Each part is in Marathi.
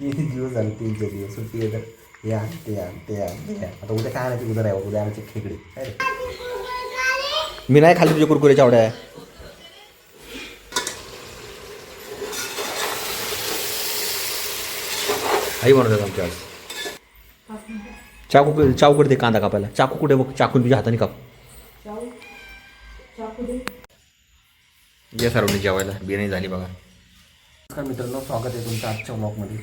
तीन दिवस झाले तीनचे दिवस सुट्टी आहे तर. हे ते या ते या ते आण. आता उद्या काय आणायची? उद्या आहे उद्या आणायचे खेकडे. काय रे? मी नाही खाल्ली तुझ्या कुरकुरे आवड्या. आई म्हणत होता आमच्या आज. चाकू चाकू कडे कांदा कापायला? चाकू कुठे बघ चाकून तुझ्या हाताने काप. या सर्वांनी जेवायला बिर्याणी झाली बघा. नमस्कार मित्रांनो स्वागत आहे तुमचं आजच्या ब्लॉगमध्ये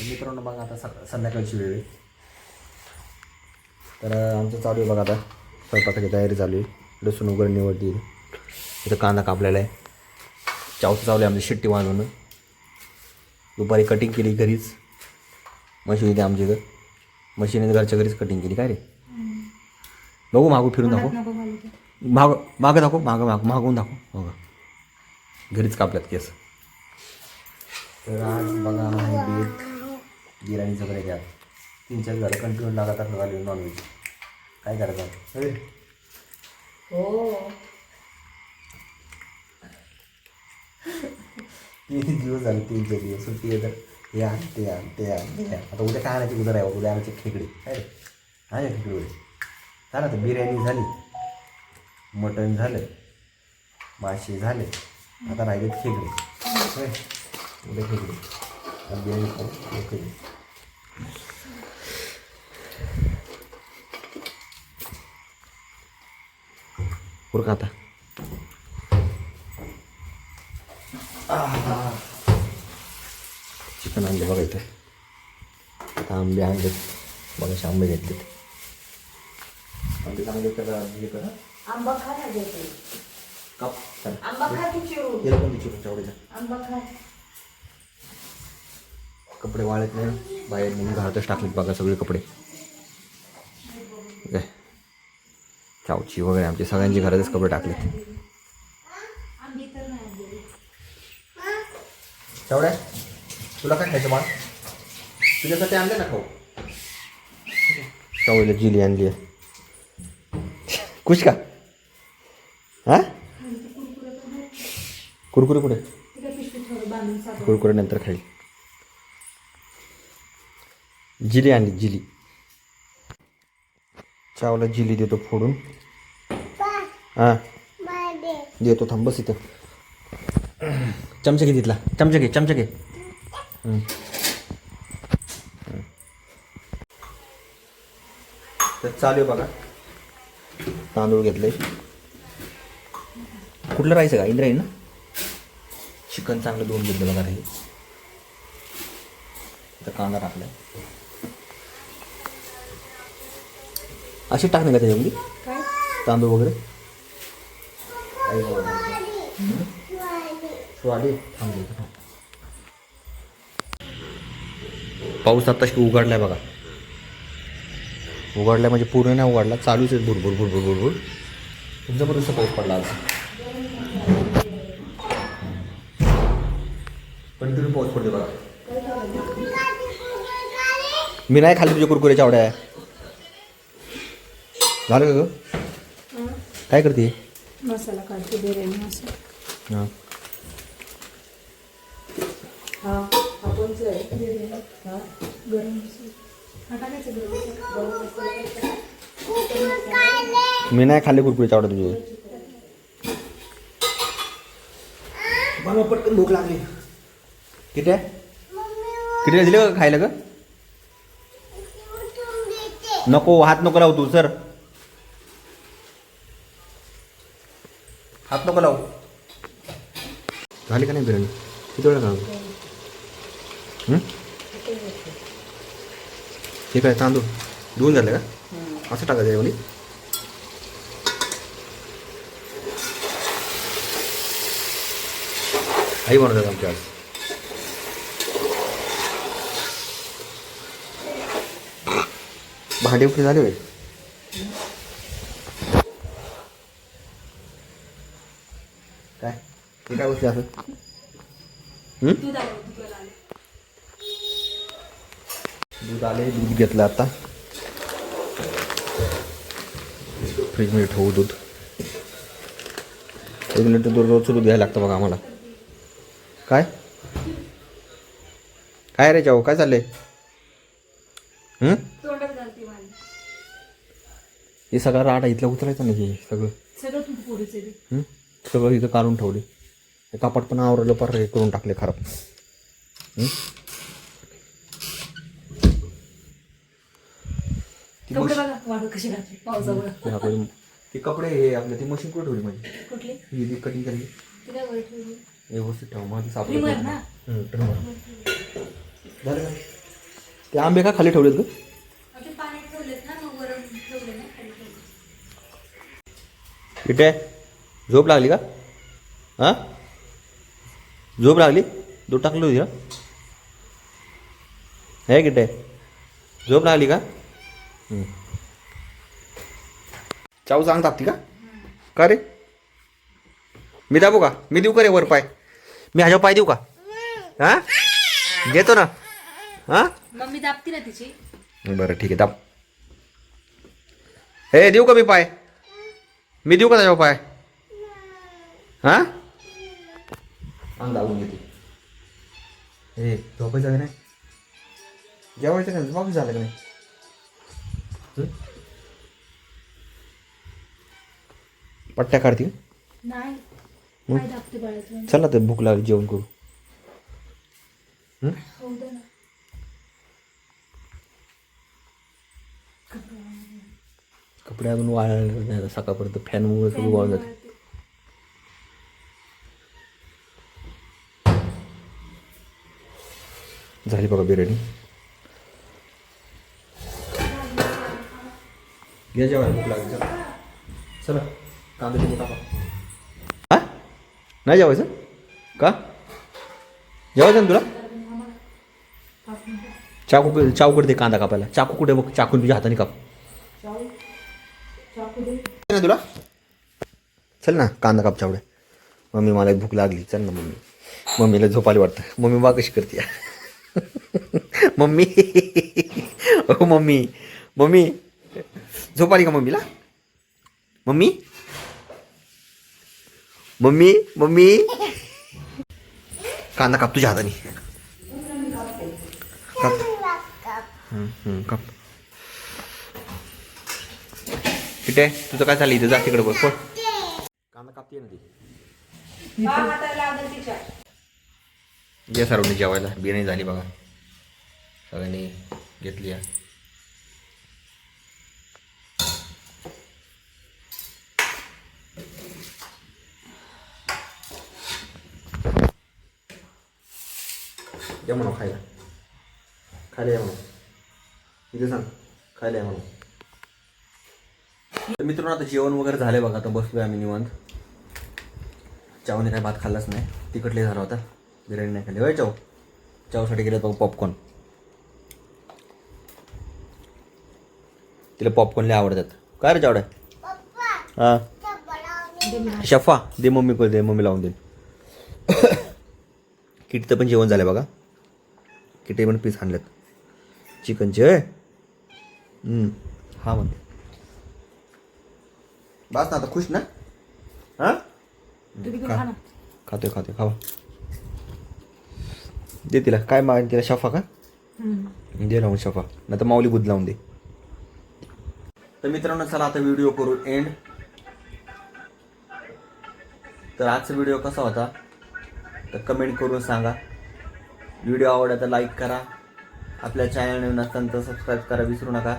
मित्रांनो बघा आता सक संध्याकाळची वेळ आहे. तर आमचं चालू आहे बघा आता. स्वयंपाकाची तयारी चालू आहे. लसूण वगैरे निवडतील इथं कांदा कापलेला आहे. चावचं चालू आहे आमची शिट्टी वाजवणं दुपारी कटिंग केली घरीच. मशीन इथे आमच्या इथं. मशीन घरच्या घरीच कटिंग केली. काय रे? बघू मागू फिरून दाखव. माग मागं दाखव मागं माग मागून दाखव. बघा. घरीच कापल्यात केस. तर आज बघा बिर्याणीचं वगैरे घ्या. तीन चार झालं कंटिन्यू लगातार झाले नॉनव्हेज काय करायचं? आता? अरे, तीन दिवस झाले तीन चार दिवस. सुट्टी आहे तर हे आण ते आण ते आण ते आण. आता उद्या काय आणायची उद्या आहे उद्या आणायचे खेकडे. काय रे? आहे खेकडे उद्या. झालं आता बिर्याणी झाली. मटण झालं. मासे झाले. आता राहिलेत खेकडे. होय? उद्या खेकडे. बिर्याणी खाऊ उद्या खेकडे. उरका आता चिकन आणले बघा इथे. आता आंबे आणलेत. बघा आंबे घेतलेत. आंबे चांगले करा हे करा. आंबा खा ना काप. आंबा खा की चिरू याला पण चिकन चावडीचा आंबा खा. कपडे वाळत नाही. बाहेर म्हणून घरातच टाकलेत बघा सगळे कपडे. काय चावची वगैरे आमचे सगळ्यांचे घरातच कपडे टाकलेत. चावड्या तुला काय खायचं बाळ? तुझ्यासाठी आणले ना खाऊ? चावळीला जिली आणली आहे. खुश का? हा? कुरकुरे कुठे? कुरकुरे नंतर खाईल. जिली आणली जिली. चावला जिली देतो फोडून. हां. देतो थांब बस इथं. चमचा घे तिथला. चमचा घे चमचा घे. तर चालू बघा. तांदूळ घेतले कुठलं राहायचं का? इंद्रायण ना? चिकन चांगलं धुवून घेतलं बघा हे. तर कांदा टाकला असे टाकणे का त्याच्यामध्ये? तांदूळ वगैरे. पाऊस आता उघडलाय बघा. उघडलाय म्हणजे पूर्ण नाही उघडला चालूच आहे. भुरभुर भुरभुर भुरभुर. खूप जबरदस्त पाऊस पडला आज. कंटिन्यू पाऊस पडते बघा. मी नाही खाल्ली तुझ्या कुरकुऱ्याच्या आवड्या. झालं का ग. काय करते? मसाला काढते बिर्याणी मसाला. हां. हा हा हा गरम मसाला. हा मी नाही खाल्ले कुरकुरीच्या आवडत तुझे. मला पटकन भूक लागली. किती आहे? किती दिले का खायला ग? नको हात नको लावू तू सर. हात नको लावू. झाली का नाही बिर्याणी? किती वेळा खाऊ हं? हे काय तांदूळ? धुवून झालं का? असं टाकायचं यावली? आई म्हणत होता आमच्या आज. भांडे उठे झाले होय काय ते काय गोष्टी असं हं? दूध आले दूध घेतलं आता फ्रीजमध्ये ठेवू दूध एक लिटर दूध रोजचं दूध घ्यायला लागतं बघा आम्हाला काय काय रे जाऊ काय चाललंय हं? हे सगळं राडा इथलं उतरायचं नाही हे सगळं. हं? सगळं इथं काढून ठेवले हे कापड पण आवरलं पर हे करून टाकले खराब. ते आपले ते कपडे हे आपलं ती मशीन कुठे ठेवली माझी? कुठली? ही जी कटिंग ती ठेवली? व्यवस्थित ठेव माझी झालं का? ते आंबे का खाली ठेवलेत ग? ते पाण्यात ठेवलेत ना मग वरून ठेवले ना खाली ठेवले. इथे? झोप लागली का? हां? झोप लागली? दूध टाकली होती ना हे किटे झोप लागली का. चाऊ चांग तापती का? का रे? मी दाबू का? मी देऊ का रे वर पाय? मी ह्याच्यावर पाय देऊ का? हां? घेतो ना. हां? मम्मी दाबती ना तिची. बरं ठीक आहे दाब. हे देऊ का मी पाय? मी देऊ का त्याच्यावर पाय? हां? अंग दाबून घेते. हे झोपायचं का नाही? जेवायचं का नाही? झोपायचं झालं का नाही? पट्ट्या काढते चल तर भूक लागली जेवण करू. हं? कपडे अजून वाळले नाही आता सकाळपर्यंत फॅनमुळे सगळं वाळून जाते झाली बघा बिर्याणी. घ्या जेवायला भूक लागेल चला. चला कांदा लिंबू टाका. हा? नाही जेवायचं? का? जेवायचं ना तुला? चाकू चाकू कुठे कांदा कापायला. चाकू कुठे बघ चाकून तुझ्या हाताने काप. ना तुला. चल ना कांदा काप मम्मी मला भूक लागली. चल ना मम्मी. मम्मीला झोपायला वाटतं. मम्मी बा कशी करते? मम्मी ओ मम्मी मम्मी झोप आली का मम्मीला मम्मी मम्मी मम्मी कांदा काप तुझ्या हाताने काप ठीक आहे तुझं काय चाललं इथं जा तिकडे बघ. कांदा कापते ना ती या सर्वांनी जेवायला. बिर्याणी झाली बघा. सगळ्यांनी घेतली आहे. या म्हणू खायला. खायला या म्हणू इथे सांग खायला या म्हणू तर मित्रांनो आता जेवण वगैरे झाले बघा. आता बसलोय आम्ही निवांत. चावने काय भात खाल्लाच नाही. तिकटले झाला होता. बिर्याणी नाही खाल्ली. होय चाव. चावसाठी गेले बघ पॉपकॉर्न तिला पॉपकॉर्न लय आवडतात. काय रे चावड्या हां. शफा दे मम्मी को दे मम्मी लावून दे. किटीचं पण जेवण झालं बघा. किटी पण पीस आणलेत चिकनचे हा म्हणते. बस ना आता खुश ना? हां? खातोय खातोय. खावा दे तिला. काय माग तिला शफा का. दे लावून शफा. नाही तर माऊली बुद्ध लावून दे. तर मित्रांनो चला आता व्हिडिओ करू एंड तर आजचा व्हिडिओ कसा होता? तर कमेंट करून सांगा. व्हिडिओ आवडला तर लाईक करा. आपल्या चॅनल नवीन असताना तर सबस्क्राईब करा विसरू नका.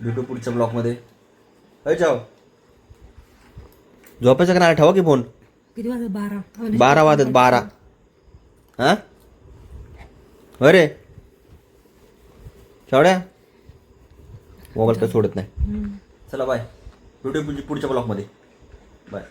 भेटू पुढच्या ब्लॉगमध्ये होय जाओ. झोपायचं का नाही? ठेवा की फोन किती वाजता? बारा. बारा वाजत बारा. हा? अरे. शेवड्या मोबाईल काय सोडत नाही. चला बाय व्हिडिओ पुढच्या ब्लॉगमध्ये बाय